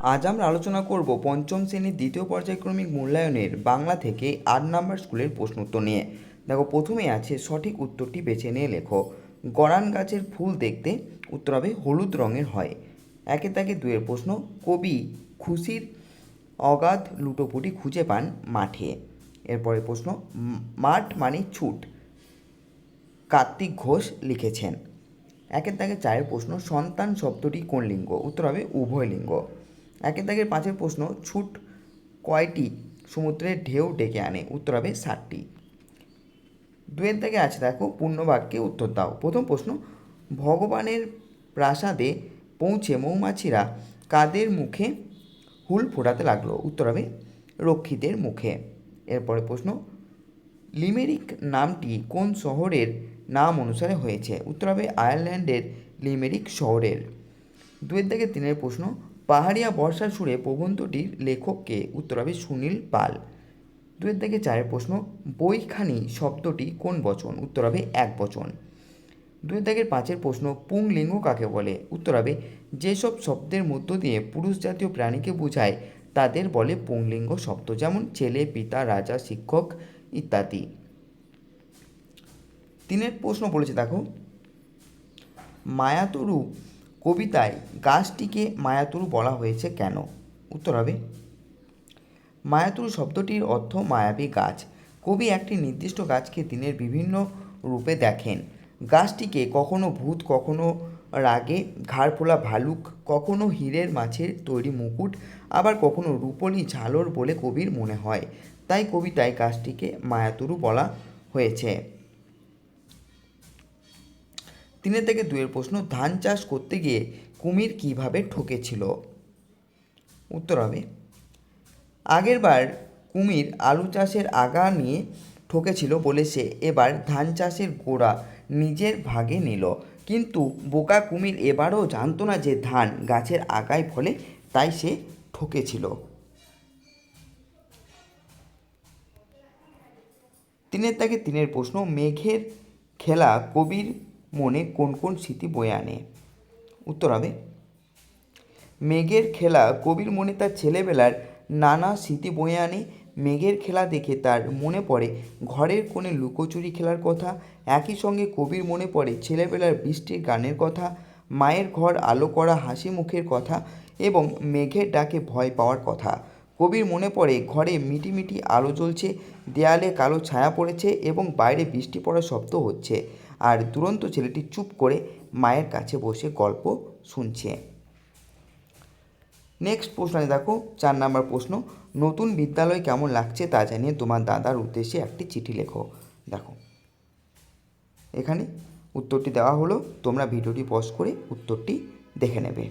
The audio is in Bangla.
আজ আমরা আলোচনা করব পঞ্চম শ্রেণির দ্বিতীয় পর্যায়ক্রমিক মূল্যায়নের বাংলা থেকে আট নম্বর স্কুলের প্রশ্ন উত্তর নিয়ে। দেখো, প্রথমে আছে সঠিক উত্তরটি বেছে নিয়ে লেখো। গরান গাছের ফুল দেখতে উত্তর হবে হলুদ রঙের হয়। একে তাকে দুয়ের প্রশ্ন, কবি খুশির অগাধ লুটোপুটি খুঁজে পান মাঠে। এরপরে প্রশ্ন, মাঠ মানে ছুট। কার্তিক ঘোষ লিখেছেন। একের দাগে চায়ের প্রশ্ন, সন্তান শব্দটি কোন লিঙ্গ? উত্তর হবে উভয় লিঙ্গ। একের দাগের পাঁচের প্রশ্ন, ছুট কয়টি? সমুদ্রের ঢেউ ডেকে আনে, উত্তর হবে ষাটটি। দুয়ের দাগে আছে দেখো, পূর্ণবাক্যে উত্তর দাও। প্রথম প্রশ্ন, ভগবানের প্রাসাদে পৌঁছে মৌমাছিরা কাদের মুখে হুল ফোটাতে লাগল? উত্তর হবে রক্ষীদের মুখে। এরপরে প্রশ্ন, লিমেরিক নামটি কোন শহরের নাম অনুসারে হয়েছে? উত্তর হবে আয়ারল্যান্ডের লিমেরিক শহরের। দুয়ের থেকে তিনের প্রশ্ন পাহাড়িয়া বর্ষার সুরে প্রবন্ধটির লেখককে উত্তর হবে সুনীল পাল। দুয়ের থেকে চারের প্রশ্ন, বইখানি শব্দটি কোন বচন? উত্তর হবে এক বচন। দুই দাগের পাঁচের প্রশ্ন, পুংলিঙ্গ কাকে বলে? উত্তর হবে, যেসব শব্দের মধ্য দিয়ে পুরুষ জাতীয় প্রাণীকে বোঝায়, তাদের বলে পুংলিঙ্গ শব্দ, যেমন ছেলে, পিতা, রাজা, শিক্ষক ইত্যাদি। তিনের প্রশ্ন বলেছে, দেখো, মায়াতরু কবিতায় গাছটিকে মায়াতরু বলা হয়েছে কেন? উত্তর হবে, মায়াতুর শব্দটির অর্থ মায়াবী গাছ। কবি একটি নির্দিষ্ট গাছকে দিনের বিভিন্ন রূপে দেখেন। গাছটিকে কখনো ভূত, কখনো রাগে ঘাড় ফোলা ভালুক, কখনো হীরের মাছের তৈরি মুকুট, আবার কখনো রূপলি ঝালর বলে কবির মনে হয়। তাই কবিতায় গাছটিকে মায়াতুরু বলা হয়েছে। তিনের থেকে দুয়ের প্রশ্ন, ধান চাষ করতে গিয়ে কুমির কীভাবে ঠকেছিল? উত্তর হবে আগেরবার কুমির আলু চাষের আগা নিয়ে ঠকেছিল বলে সে এবার ধান চাষের গোড়া নিজের ভাগে নিল। কিন্তু বোকা কুমির এবারও জানতো না যে ধান গাছের আগায় ফলে তাই সে ঠকেছিল। তিনের তাকে তিনের প্রশ্ন, মেঘের খেলা কবির মনে কোন কোন স্মৃতি বয়ে আনে? উত্তর হবে, মেঘের খেলা কবির মনে তার ছেলেবেলার নানা স্মৃতি বয়ে আনে। মেঘের খেলা দেখে তার মনে পড়ে ঘরের কোণে লুকোচুরি খেলার কথা, একই সঙ্গে কবির মনে পড়ে ছেলেবেলার বৃষ্টির গানের কথা, মায়ের ঘর আলো করা হাসি মুখের কথা এবং মেঘের ডাকে ভয় পাওয়ার কথা। কবির মনে পড়ে ঘরে মিটিমিটি আলো জ্বলছে, দেয়ালে কালো ছায়া পড়েছে এবং বাইরে বৃষ্টি পড়ার শব্দ হচ্ছে। আর দুরন্ত ছেলেটি চুপ করে মায়ের কাছে বসে গল্প শুনছে। নেক্সট প্রশ্ন দেখো, চার নাম্বার প্রশ্ন, নতুন বিদ্যালয় কেমন লাগছে তা জানিয়ে তোমার দাদার উদ্দেশ্যে একটি চিঠি লেখো। দেখো। এখানে উত্তরটি দেওয়া হলো, তোমরা ভিডিওটি পজ করে উত্তরটি দেখে নেবে।